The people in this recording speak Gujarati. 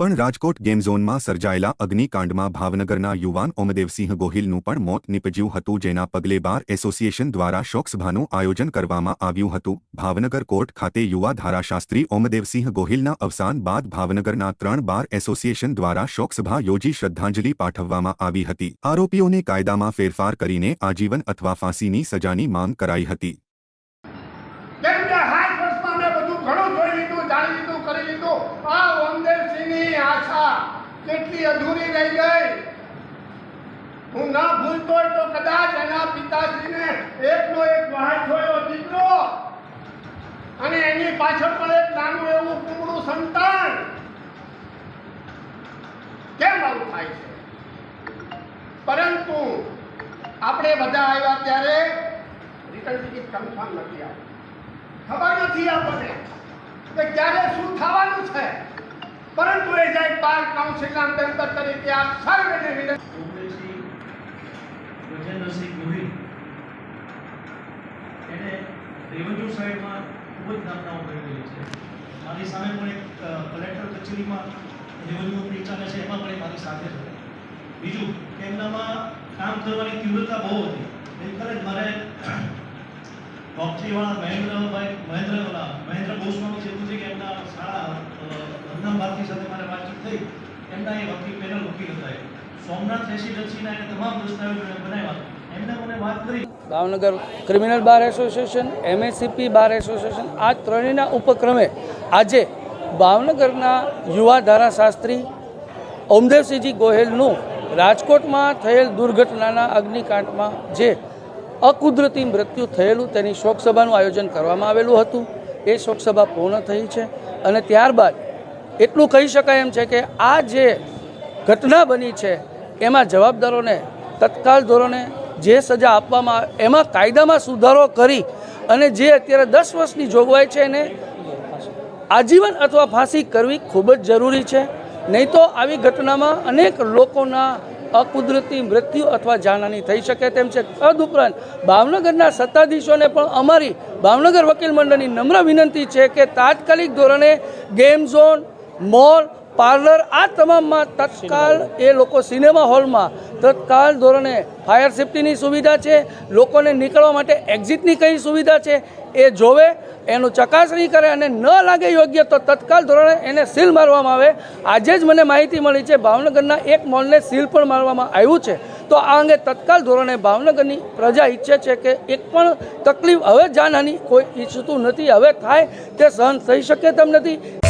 પણ રાજકોટ ગેમ ઝોનમાં સર્જાયેલા અગ્નિકાંડમાં ભાવનગરના યુવાન ઓમદેવસિંહ ગોહિલનું પણ મોત નીપજ્યું હતું, જેના પગલે બાર એસોસિએશન દ્વારા શોકસભાનું આયોજન કરવામાં આવ્યું હતું. ભાવનગર કોર્ટ ખાતે યુવા ધારાશાસ્ત્રી ઓમદેવસિંહ ગોહિલના અવસાન બાદ ભાવનગરના ત્રણ બાર એસોસિએશન દ્વારા શોકસભા યોજી શ્રદ્ધાંજલિ પાઠવવામાં આવી હતી. આરોપીઓને કાયદામાં ફેરફાર કરીને આજીવન અથવા ફાંસીની સજાની માંગ કરાઈ હતી. આશા કેટલી અધૂરી રહી ગઈ. હું ના ભૂલતો તો કદાચ એના પિતાશ્રીને એકનો એક વહાજ થયો દીકરો. અને એની પાછળ પણ એક નાનું એવું કુમડું સંતાન. કેમ આવું થાય છે? પરંતુ આપણે બધા આવ્યા ત્યારે રિટર્ન ટિકિટ કન્ફર્મ નથી આવી. ખબર નથી આપણને કે ક્યારે શું થવાનું છે? પરંતુ એ જાય બાર કાઉન્સિલના અંતર્ગત તરીકે આપ સર્વેને વિનંતી ગજેન્દ્રસિંહ ગોહિલ. એને રેવન્યુ સાઈડમાં ખૂબ જ નામનાઓ કરેલી છે. મારી સામે પણ એક કલેક્ટર કચેરીમાં રેવન્યુ ઓફિસ ચાલે છે, એમાં પણ મારી સાથે છે. બીજું કે કામ કરવાની તીવ્રતા બહુ હતી. એ જ મારે ડોક્ટરીવાળા મહેન્દ્રભાઈ મહેન્દ્રવાળા મહેન્દ્ર ગોસ્વામી છે એવું છે કે એમના શાળા હરનામ ભારતી સાથે મારે વાતચીત થઈ એમના એ વકીલ પેનલ વકીલ હતા. સોમનાથ રેસિડેન્સીના એને તમામ દસ્તાવેજો બનાવ્યા. એમને મને વાત કરી. Bhavnagar criminal bar association MSCP bar association, આ ત્રણેયના ઉપક્રમે આજે ભાવનગરના યુવા ધારાશાસ્ત્રી ઓમદેવસિંહજી ગોહેલનું રાજકોટમાં થયેલ દુર્ઘટનાના અગ્નિકાંડમાં જે અકુદરતી મૃત્યુ થયેલું તેની શોકસભાનું આયોજન કરવામાં આવેલું હતું. એ શોકસભા પૂર્ણ થઈ છે અને ત્યારબાદ એટલું કહી શકાય એમ છે કે આ જે ઘટના બની છે, એમાં જવાબદારોને તત્કાલ ધોરણે જે સજા આપવામાં એમાં કાયદામાં સુધારો કરી અને જે અત્યારે દસ વર્ષની જોગવાઈ છે એને આજીવન અથવા ફાંસી કરવી ખૂબ જ જરૂરી છે. નહીં તો આવી ઘટનામાં અનેક લોકોના અકુદરતી મૃત્યુ અથવા જાનહાની થઈ શકે તેમ છે. તદુપરાંત ભાવનગરના સત્તાધીશોને પણ અમારી ભાવનગર વકીલ મંડળની નમ્ર વિનંતી છે કે તાત્કાલિક ધોરણે ગેમ ઝોન મોલ, પાર્લર, આ તમામમાં તત્કાલ એ લોકો સિનેમા હોલમાં તત્કાલ ધોરણે ફાયર સેફટીની સુવિધા છે, લોકોને નીકળવા માટે એક્ઝિટની કઈ સુવિધા છે એ જોવે, એનું ચકાસણી કરે અને ન લાગે યોગ્ય તો તત્કાલ ધોરણે એને સીલ મારવામાં આવે. આજે જ મને માહિતી મળી છે, ભાવનગરના એક મોલને સીલ પણ મારવામાં આવ્યું છે. તો આ અંગે તત્કાલ ધોરણે ભાવનગરની પ્રજા ઈચ્છે છે કે એક પણ તકલીફ હવે જાનહાની કોઈ ઈચ્છતું નથી, હવે થાય તે સહન થઈ શકે તેમ નથી.